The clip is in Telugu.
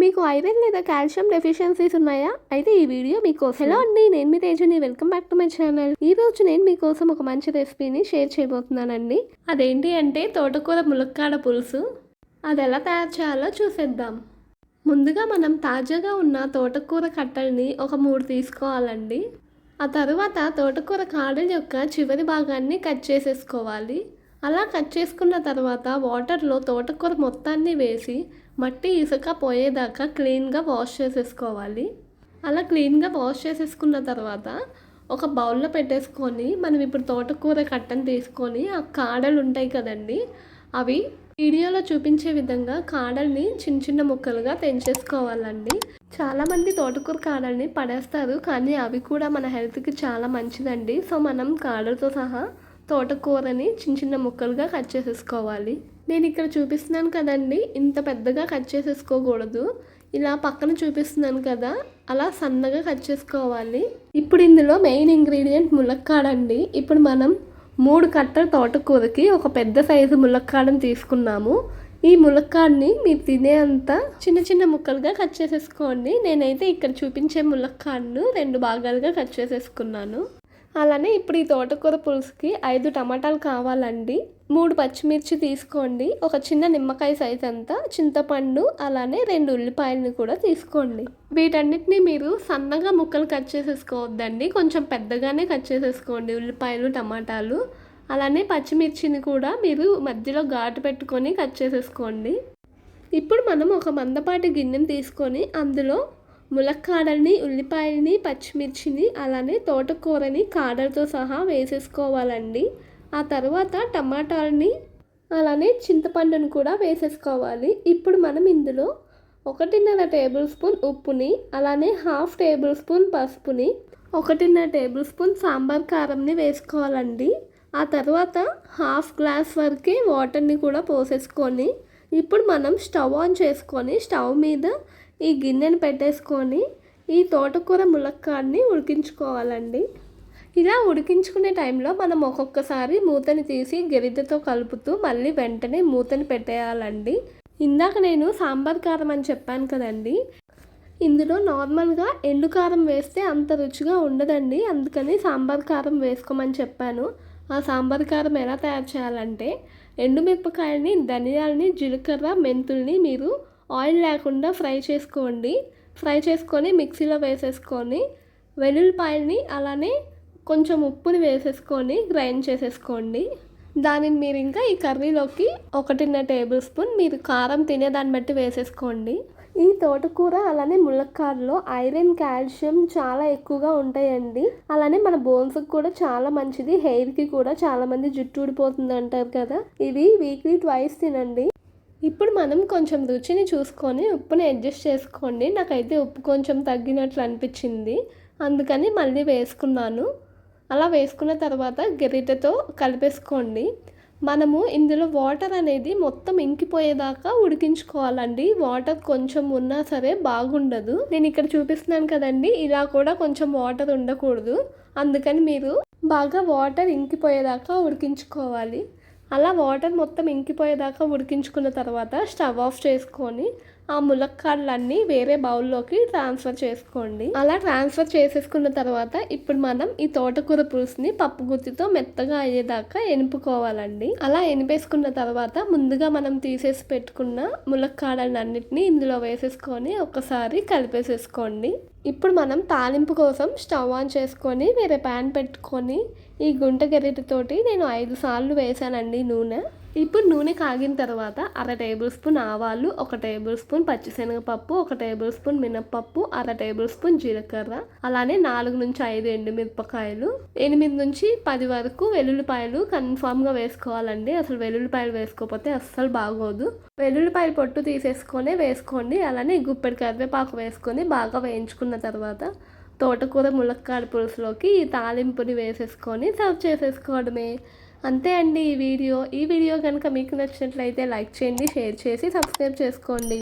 మీకు ఐరన్ లేదా కాల్షియం డెఫిషియన్సీస్ ఉన్నాయా? అయితే ఈ వీడియో మీకోసం. హలో అండి నేను మీ తేజుని. Welcome back to my channel. ఈ రోజు నేను మీకోసం ఒక మంచి రెసిపీని షేర్ చేయబోతున్నానండి. అదేంటి అంటే తోటకూర ములక్కాడ పులుసు. అది ఎలా తయారు చేయాలో చూసేద్దాం. ముందుగా మనం తాజాగా ఉన్న తోటకూర కట్టల్ని ఒక మూడు తీసుకోవాలండి. ఆ తర్వాత తోటకూర కాడల యొక్క చివరి భాగాన్ని కట్ చేసేసుకోవాలి. అలా కట్ చేసుకున్న తర్వాత వాటర్లో తోటకూర మొత్తాన్ని వేసి మట్టి ఇసుక పోయేదాకా క్లీన్గా వాష్ చేసేసుకోవాలి. అలా క్లీన్గా వాష్ చేసేసుకున్న తర్వాత ఒక బౌల్లో పెట్టేసుకొని మనం ఇప్పుడు తోటకూర కట్టను తీసుకొని ఆ కాడలు ఉంటాయి కదండి అవి వీడియోలో చూపించే విధంగా కాడల్ని చిన్న చిన్న ముక్కలుగా తెంచేసుకోవాలండి. చాలామంది తోటకూర కాడల్ని పడేస్తారు కానీ అవి కూడా మన హెల్త్కి చాలా మంచిదండి. సో మనం కాడలతో సహా తోటకూరని చిన్న చిన్న ముక్కలుగా కట్ చేసేసుకోవాలి. నేను ఇక్కడ చూపిస్తున్నాను కదండి ఇంత పెద్దగా కట్ చేసేసుకోకూడదు. ఇలా పక్కన చూపిస్తున్నాను కదా అలా సన్నగా కట్ చేసుకోవాలి. ఇప్పుడు ఇందులో మెయిన్ ఇంగ్రీడియంట్ ములక్కాడండి. ఇప్పుడు మనం మూడు కట్టల తోటకూరకి ఒక పెద్ద సైజు ములక్కాడని తీసుకున్నాము. ఈ ములక్కాడని మీరు తినే అంత చిన్న చిన్న ముక్కలుగా కట్ చేసేసుకోండి. నేనైతే ఇక్కడ చూపించే ములక్కాడను రెండు భాగాలుగా కట్ చేసేసుకున్నాను. అలానే ఇప్పుడు ఈ తోటకూర పులుసుకి ఐదు టమాటాలు కావాలండి. మూడు పచ్చిమిర్చి తీసుకోండి. ఒక చిన్న నిమ్మకాయ సైజ్ అంతా చింతపండు అలానే రెండు ఉల్లిపాయలని కూడా తీసుకోండి. వీటన్నిటిని మీరు సన్నగా ముక్కలు కట్ చేసేసుకోవద్దండి. కొంచెం పెద్దగానే కట్ చేసేసుకోండి ఉల్లిపాయలు టమాటాలు. అలానే పచ్చిమిర్చిని కూడా మీరు మధ్యలో ఘాటు పెట్టుకొని కట్ చేసేసుకోండి. ఇప్పుడు మనం ఒక మందపాటి గిన్నెని తీసుకొని అందులో ములక్కాడల్ని ఉల్లిపాయల్ని పచ్చిమిర్చిని అలానే తోటకూరని కాడలతో సహా వేసేసుకోవాలండి. ఆ తర్వాత టమాటాలని అలానే చింతపండును కూడా వేసేసుకోవాలి. ఇప్పుడు మనం ఇందులో ఒకటిన్నర టేబుల్ స్పూన్ ఉప్పుని అలానే హాఫ్ టేబుల్ స్పూన్ పసుపుని ఒకటిన్నర టేబుల్ స్పూన్ సాంబార్ కారంని వేసుకోవాలండి. ఆ తర్వాత హాఫ్ గ్లాస్ వరకే వాటర్ని కూడా పోసేసుకొని ఇప్పుడు మనం స్టవ్ ఆన్ చేసుకొని స్టవ్ మీద ఈ గిన్నెను పెట్టేసుకొని ఈ తోటకూర ములక్కాడని ఉడికించుకోవాలండి. ఇలా ఉడికించుకునే టైంలో మనం ఒక్కొక్కసారి మూతని తీసి గెరిదెతో కలుపుతూ మళ్ళీ వెంటనే మూతని పెట్టేయాలండి. ఇందాక నేను సాంబార్ కారం అని చెప్పాను కదండి. ఇందులో నార్మల్గా ఎండు కారం వేస్తే అంత రుచిగా ఉండదండి. అందుకని సాంబార్ కారం వేసుకోమని చెప్పాను. ఆ సాంబార్ కారం ఎలా తయారు చేయాలంటే ఎండుమిరపకాయని ధనియాలని జీలకర్ర మెంతుల్ని మీరు ఆయిల్ లేకుండా ఫ్రై చేసుకోండి. ఫ్రై చేసుకొని మిక్సీలో వేసేసుకొని వెల్లుల్లిపాయలని అలానే కొంచెం ఉప్పుని వేసేసుకొని గ్రైండ్ చేసేసుకోండి. దానిని మీరు ఇంకా ఈ కర్రీలోకి ఒకటిన్నర టేబుల్ స్పూన్ మీరు కారం తినేదాన్ని బట్టి వేసేసుకోండి. ఈ తోటకూర అలానే ములక్కాడలో ఐరన్ కాల్షియం చాలా ఎక్కువగా ఉంటాయండి. అలానే మన బోన్స్కి కూడా చాలా మంచిది. హెయిర్కి కూడా చాలా మంది జుట్టు ఊడిపోతుంది అంటారు కదా. ఇది వీక్లీ ట్వైస్ తినండి. ఇప్పుడు మనం కొంచెం రుచిని చూసుకొని ఉప్పుని అడ్జస్ట్ చేసుకోండి. నాకైతే ఉప్పు కొంచెం తగ్గినట్లు అనిపించింది. అందుకని మళ్ళీ వేసుకున్నాను. అలా వేసుకున్న తర్వాత గరిటెతో కలిపేసుకోండి. మనము ఇందులో వాటర్ అనేది మొత్తం ఇంకిపోయేదాకా ఉడికించుకోవాలండి. వాటర్ కొంచెం ఉన్నా సరే బాగుండదు. నేను ఇక్కడ చూపిస్తున్నాను కదండి ఇలా కూడా కొంచెం వాటర్ ఉండకూడదు. అందుకని మీరు బాగా వాటర్ ఇంకిపోయేదాకా ఉడికించుకోవాలి. అలా వాటర్ మొత్తం ఇంకిపోయేదాకా ఉడికించుకున్న తర్వాత స్టవ్ ఆఫ్ చేసుకొని ఆ ములక్కాడలన్నీ వేరే బౌల్లోకి ట్రాన్స్ఫర్ చేసుకోండి. అలా ట్రాన్స్ఫర్ చేసేసుకున్న తర్వాత ఇప్పుడు మనం ఈ తోటకూర పులుసుని పప్పు గుత్తితో మెత్తగా అయ్యేదాకా ఎనుపుకోవాలండి. అలా ఎనిపేసుకున్న తర్వాత ముందుగా మనం తీసేసి పెట్టుకున్న ములక్కాడలన్నింటినీ ఇందులో వేసేసుకొని ఒకసారి కలిపేసేసుకోండి. ఇప్పుడు మనం తాలింపు కోసం స్టవ్ ఆన్ చేసుకొని వేరే ప్యాన్ పెట్టుకొని ఈ గుంట గరిటెతోటి నేను ఐదు సార్లు వేసానండి నూనె. ఇప్పుడు నూనె కాగిన తర్వాత అర టేబుల్ స్పూన్ ఆవాలు ఒక టేబుల్ స్పూన్ పచ్చిశనగపప్పు ఒక టేబుల్ స్పూన్ మినప్పప్పు అర టేబుల్ స్పూన్ జీలకర్ర అలానే నాలుగు నుంచి ఐదు ఎండుమిరపకాయలు ఎనిమిది నుంచి పది వరకు వెల్లుల్లిపాయలు కన్ఫామ్గా వేసుకోవాలండి. అసలు వెల్లుల్లిపాయలు వేసుకోకపోతే అస్సలు బాగోదు. వెల్లుల్లిపాయలు పొట్టు తీసేసుకొని వేసుకోండి. అలానే గుప్పెడి కరివేపాకు వేసుకొని బాగా వేయించుకున్న తర్వాత తోటకూర ములక్కాడ పులుసులోకి ఈ తాలింపుని వేసేసుకొని సర్వ్ చేసేసుకోవడమే. అంతే అండి ఈ వీడియో. ఈ వీడియో కనుక మీకు నచ్చినట్లయితే లైక్ చేయండి షేర్ చేసి సబ్స్క్రైబ్ చేసుకోండి.